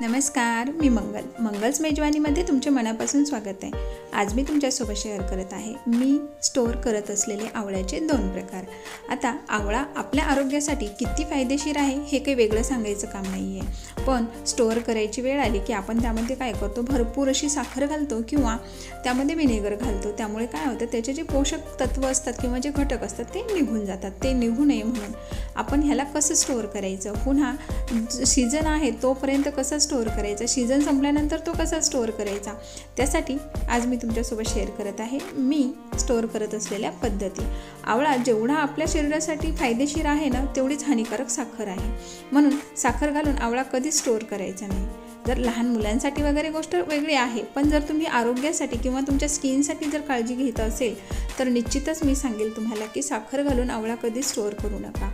नमस्कार मी मंगल. मंगल्स मेजवानीमध्ये तुमचे मनापासून स्वागत आहे. आज मी तुमच्यासोबत शेअर करत आहे. मी स्टोअर करत असलेले आवळ्याचे दोन प्रकार. आता आवळा आपल्या आरोग्यासाठी किती फायदेशीर आहे हे काही वेगळं सांगायचं काम नाही आहे पण स्टोअर करायची वेळ आली की आपण त्यामध्ये काय करतो? भरपूर अशी साखर घालतो किंवा त्यामध्ये विनेगर घालतो. त्यामुळे काय होतं? त्याचे जे पोषक तत्व असतात किंवा जे घटक असतात ते निघून जातात. ते निघू नये म्हणून. आपण ह्याला कसं स्टोअर करायचं? पुन्हा सीझन आहे तोपर्यंत कसं स्टोअर करायचा? सीझन संपल्यानंतर तो कसा स्टोअर करायचा? त्यासाठी आज मी तुमच्यासोबत शेअर करत आहे. मी स्टोअर करत असलेल्या पद्धती. आवळा जेवढा आपल्या शरीरासाठी फायदेशीर आहे ना तेवढीच हानिकारक साखर आहे. म्हणून साखर घालून आवळा कधीच स्टोअर करायचा नाही. जर लहान मुलांसाठी वगैरे गोष्ट वेगळी आहे पण जर तुम्ही आरोग्यासाठी किंवा तुमच्या स्किनसाठी जर काळजी घेत असेल तर निश्चितच मी सांगेल तुम्हाला की साखर घालून आवळा कधी स्टोअर करू नका.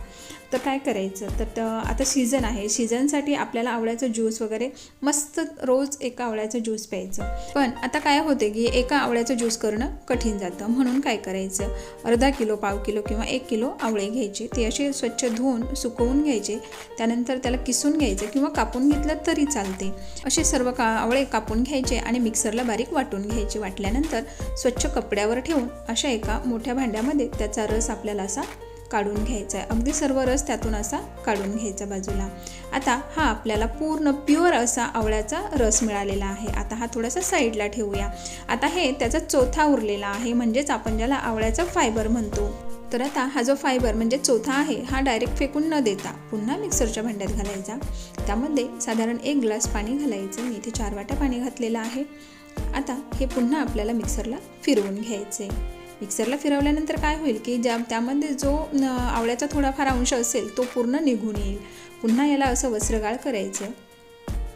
तर काय करायचं? तर आता सीझन आहे. सीझनसाठी आपल्याला आवळ्याचं ज्यूस वगैरे मस्त रोज एका आवळ्याचं ज्यूस प्यायचं. पण आता काय होते की एका आवळ्याचं ज्यूस करणं कठीण जातं. म्हणून काय करायचं? अर्धा किलो पाव किलो किंवा एक किलो आवळे घ्यायचे. ते असे स्वच्छ धुवून सुकवून घ्यायचे. त्यानंतर त्याला किसून घ्यायचं किंवा कापून घेतलं तरी चालते. असे सर्व का आवळे कापून घ्यायचे आणि मिक्सरला बारीक वाटून घ्यायचे. वाटल्यानंतर स्वच्छ कपड्यावर ठेवून अशा एका मोठ्या भांड्यामध्ये त्याचा रस आपल्याला असा काढून घ्यायचा आहे. अगदी सर्व रस त्यातून असा काढून घ्यायचा बाजूला. आता हा आपल्याला पूर्ण प्युअर असा आवळ्याचा रस मिळालेला आहे. आता हा थोडासा साईडला ठेवूया. आता हे त्याचा चौथा उरलेला आहे. म्हणजेच आपण ज्याला आवळ्याचा फायबर म्हणतो. तर आता हा जो फायबर म्हणजे चौथा आहे हा डायरेक्ट फेकून न देता पुन्हा मिक्सरच्या भांड्यात घालायचा. त्यामध्ये साधारण एक ग्लास पाणी घालायचं. मी इथे चार वाटा पाणी घातलेलं आहे. आता हे पुन्हा आपल्याला मिक्सरला फिरवून घ्यायचे आहे मिक्सरला फिरवल्यानंतर काय होईल की ज्या त्यामध्ये जो आवळ्याचा थोडाफार अंश असेल तो पूर्ण निघून येईल. पुन्हा याला असं वस्त्रगाळ करायचं.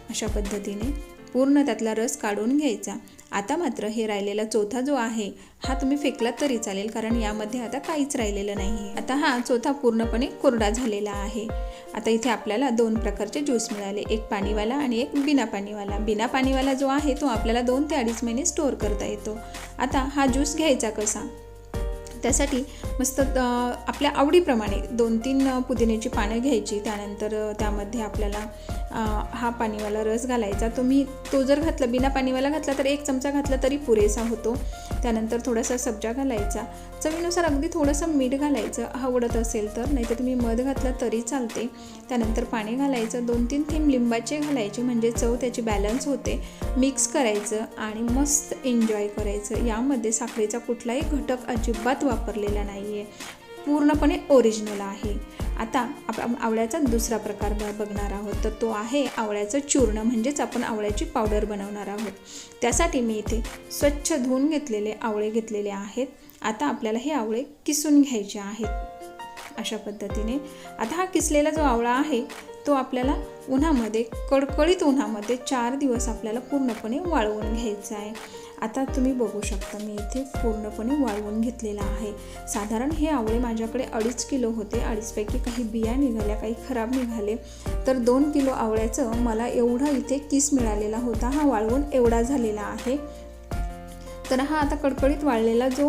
अशा पद्धतीने. पूर्ण त्यातला रस काढून घ्यायचा. आता मात्र हे राहिलेला चौथा जो आहे हा तुम्ही फेकलात तरी चालेल कारण यामध्ये आता काहीच राहिलेलं नाही आहे आता हा चौथा पूर्णपणे कोरडा झालेला आहे. आता इथे आपल्याला दोन प्रकारचे ज्यूस मिळाले एक पाणीवाला आणि एक बिना पाणीवाला. बिना पाणीवाला जो आहे तो आपल्याला दोन ते अडीच महिने स्टोअर करता येतो. आता हा ज्यूस घ्यायचा कसा? त्यासाठी मस्त आपल्या आवडीप्रमाणे दोन तीन पुदिन्याची पानं घ्यायची. त्यानंतर त्यामध्ये आपल्याला हा पाणीवाला रस घालायचा. तुम्ही तो जर घातला बिना पाणीवाला घातला तर एक चमचा घातला तरी पुरेसा होतो. त्यानंतर थोडासा सब्जा घालायचा. चवीनुसार अगदी थोडंसं मीठ घालायचं. आवडत असेल तर नाहीतर तुम्ही मध घातला तरी चालते. त्यानंतर पाणी घालायचं. दोन तीन थेंब लिंबाचे घालायचे म्हणजे चव त्याची बॅलन्स होते. मिक्स करायचं आणि मस्त एन्जॉय करायचं. यामध्ये साखरेचा कुठलाही घटक अजिबात वापरलेला नाही आहे पूर्णपणे ओरिजिनल आहे. आता आपण आवळ्याचा दुसरा प्रकार बघणार आहोत. तर तो आहे आवळ्याचं चूर्ण. म्हणजेच आपण आवळ्याची पावडर बनवणार आहोत. त्यासाठी मी इथे स्वच्छ धुवून घेतलेले आवळे घेतलेले आहेत. आता आपल्याला हे आवळे किसून घ्यायचे आहेत. अशा पद्धतीने. आता हा किसलेला जो आवळा आहे तो आपल्याला उन्हामध्ये कडकडीत उन्हामध्ये चार दिवस आपल्याला पूर्णपणे वाळवून घ्यायचा आहे. आता तुम्ही बघू शकता मी इथे पूर्णपणे वाळवून घेतलेला आहे. साधारण हे आवळे माझ्याकडे अडीच किलो होते. अडीचपैकी काही बिया निघाल्या काही खराब निघाले. तर दोन किलो आवळ्याचं मला एवढा इथे किस मिळालेला होता? हा वाळवून एवढा झालेला आहे. तर हा आता कडकडीत वाळलेला जो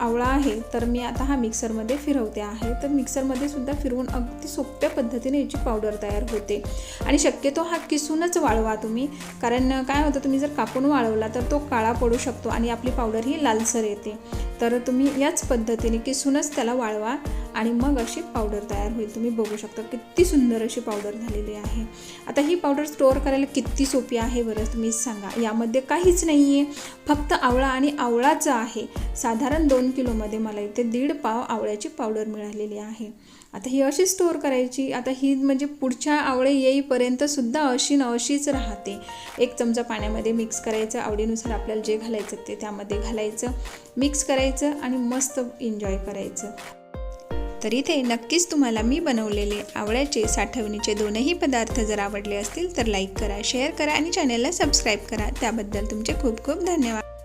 आवळा आहे तर मी आता हा मिक्सरमध्ये फिरवते आहे. तर मिक्सरमध्ये सुद्धा फिरवून अगदी सोप्या पद्धतीने याची पावडर तयार होते. आणि शक्यतो हा किसूनच वाळवा तुम्ही. कारण काय होतं तुम्ही जर कापून वाळवला तर तो काळा पडू शकतो आणि आपली पावडर ही लालसर येते. तर तुम्ही याच पद्धतीने किसूनच त्याला वाळवा. आणि मग अशी पावडर तयार होईल. तुम्ही बघू शकता किती सुंदर अशी पावडर झालेली आहे. आता ही पावडर स्टोअर करायला किती सोपी आहे बरं तुम्हीच सांगा. यामध्ये काहीच नाही आहे फक्त आवळा आणि आवळाचं आहे. साधारण दोन किलोमध्ये मला इथे दीड पाव आवळ्याची पावडर मिळालेली आहे. आता ही अशी स्टोअर करायची. आता ही म्हणजे पुढच्या आवळे येईपर्यंत सुद्धा अशी न अशीच राहते. एक चमचा पाण्यामध्ये मिक्स करायचं. आवडीनुसार आपल्याला जे घालायचं ते त्यामध्ये घालायचं. मिक्स करायचं आणि मस्त एन्जॉय करायचं. तर इथे नक्कीच तुम्हाला मी बनवलेले आवळ्याचे साठवणीचे दोनही पदार्थ जर आवडले असतील तर लाईक करा शेअर करा आणि चॅनलला सबस्क्राईब करा. त्याबद्दल तुमचे खूप खूप धन्यवाद.